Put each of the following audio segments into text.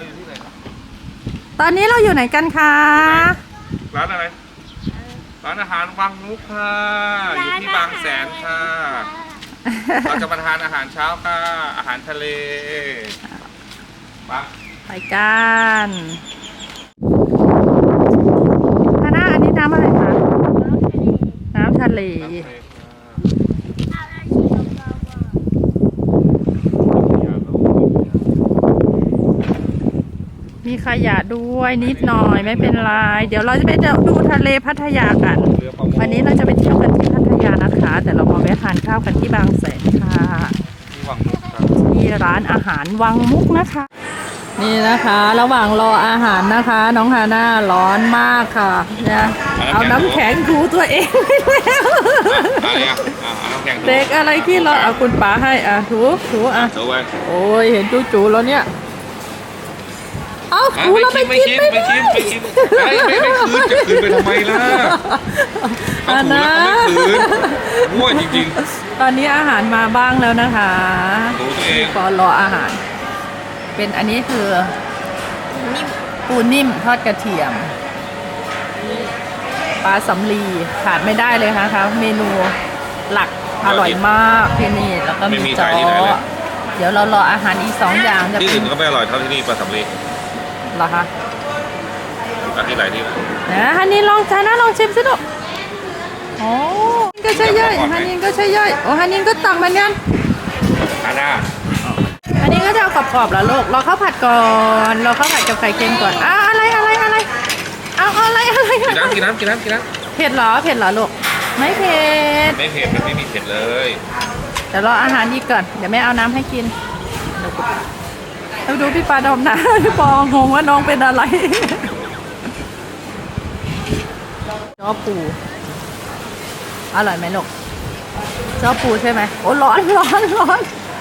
เราอยู่ที่ไหนตอนนี้เราอยู่ไหนกันคะ ร้านอะไร ร้านอาหารวังมุกค่ะอยู่ที่บางแสนค่ะ เราจะมาทานอาหารเช้าค่ะ อาหารทะเลปะไปกันฮาน่าอันนี้น้ำอะไรคะ น้ำทะเล น้ำทะเลค่ะอย่าลง มีขยะด้วยนิดหน่อยไม่เป็นไร เดี๋ยวเราจะไปดูทะเลพัทยากันเรือประมงวันนี้เราจะไปเที่ยวกันที่พัทยานะคะ แต่เรามาแวะทานข้าวกันที่บางแสนค่ะที่วังมุกครับที่ร้านอาหารวังมุกนะคะ นี่นะคะ ระหว่างรออาหารนะคะ น้องฮาน่าร้อนมากค่ะเนี่ยเอาน้ำแข็งถูตัวเองไปแล้วอะไรอะอะเอาน้ำแข็งเด็กอะไรที่ร้อนเอาคุณป๋าให้อะถูถูอะเอาไว้โอ้ยเห็นจูจูแล้วเนี่ย เอาอะถูแล้วไม่กินไม่ไม่ได้กินไม่กินไม่ไม่ไม่คืนจะคืนไปทำไมล่ะเขาอันถูนะแล้วเขาไม่คืนมั่วจริงตอนนี้อาหารมาบ้างแล้วนะคะถูตัวเองก็รออาหาร เป็นอันนี้คือปูนิ่มทอดกระเทียมปลาสำลีขาดไม่ได้เลยค่ะครับเมนูหลักอร่อยมากที่นี่แล้วก็มีจอเดี๋ยวเรารออาหารอีกสองอย่างจะที่เป็อื่นน ก็ไม่อร่อยเท่าที่นี่ปลาสำลี เหรอคะอันที่ไหนที่ไหนนะฮันนี่ลองใช้นะลองชิมสิลูกโอ้ฮันนี่ก็ใช่ย่อยฮันนี่ก็ใช่ย่อยโอ้ฮันนี่ก็ตักเหมือนกันอาน่าอันนี้ก็จะเอากรอบๆแล้วลูกรอข้าวผัดก่อนรอข้าวผัดกับไข่เค็มก่อนอะอะไรอะไรอะไรเอาอะไรอะไรกินน้ำกินน้ำกินน้ำกินน้เผ็ดเหรอเผ็ดเหรอลูกไม่เผ็ดำไม่เผ็ดมันไม่มีเผ็ดเลยเดี๋ยวรออาหารอีกก่อนเดี๋ยวแม่เอาน้ำให้กินเดี๋ยวดูพี่ปลาดอมนะพี่ปองงว่าน้องเป็นอะไรจ้อปูอร่อยไหมลูกจ้อปูใช่ไหมโอ้ร้อนร้อนร้อน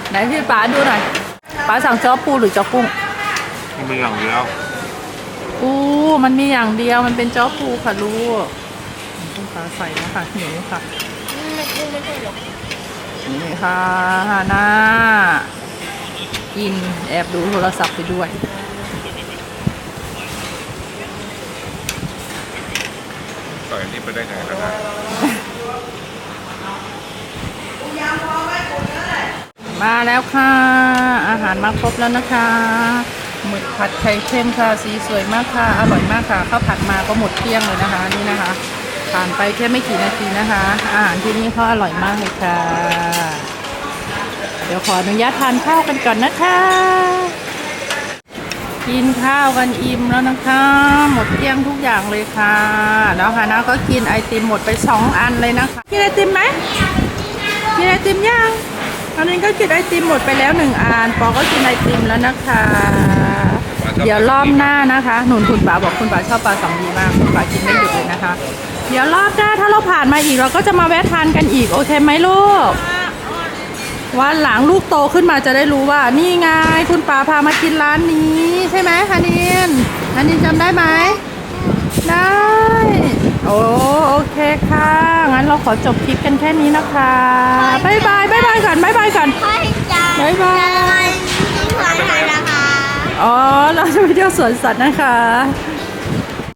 ไหนพี่ปลาดูหน่อยปลาสั่งจ้อปูหรือจ้อกุ้งมันมีอย่างเดียวปูมันมีอย่างเดียวมันเป็นจ้อปูค่ะลูกคุณปลาใส่นะคะหิวค่ะนี่ค่ะฮาน่า กิน แอบดูโทรศัพท์ไปด้วย ใส่อันนี้ไปได้ไงครับนะมาแล้วค่ะ อาหารมาครบแล้วนะคะหมึกผัดไข่เค็มค่ะสีสวยมากค่ะ อร่อยมากค่ะข้าวผัดมาก็หมดเกลี้ยงเลยนะคะนี่นะคะผ่านไปแค่ไม่กี่นาทีนะคะ อาหารที่นี่เขาอร่อยมากเลยค่ะ เดี๋ยวขออนุญาตทานข้าวกันก่อนนะคะ กินข้าวกันอิ่มแล้วนะคะ หมดเกลี้ยงทุกอย่างเลยค่ะ แล้วฮานะก็กินไอติมหมดไปสองอันเลยนะคะ กินไอติมไหมกินไอติมยังตอนนี้ก็กินไอติมหมดไปแล้วหนึ่งอันปอก็กินไอติมแล้วนะคะ เดี๋ยวรอบหน้านะคะหนุนคุณป๋าบอกคุณป๋าชอบปลาสองดีมากคุณป๋ากินไม่หยุดเลยนะคะ เดี๋ยวรอบหน้าถ้าเราผ่านมาอีกเราก็จะมาแวะทานกันอีกโอเคไหมลูก วันหลังลูกโตขึ้นมาจะได้รู้ว่า นี่ไงคุณป๋าพามากินร้านนี้ ใช่ไหมฮานินฮานินจำได้ไหมได้ โอ้โอเคค่ะ งั้นเราขอจบคลิปกันแค่นี้นะคะบายบายบายบายก่อนบายบายก่อนให้จานบ๊ายบายจานที่ผ่านมานะคะอ๋อ เราจะไปเที่ยวสวนสัตว์นะคะ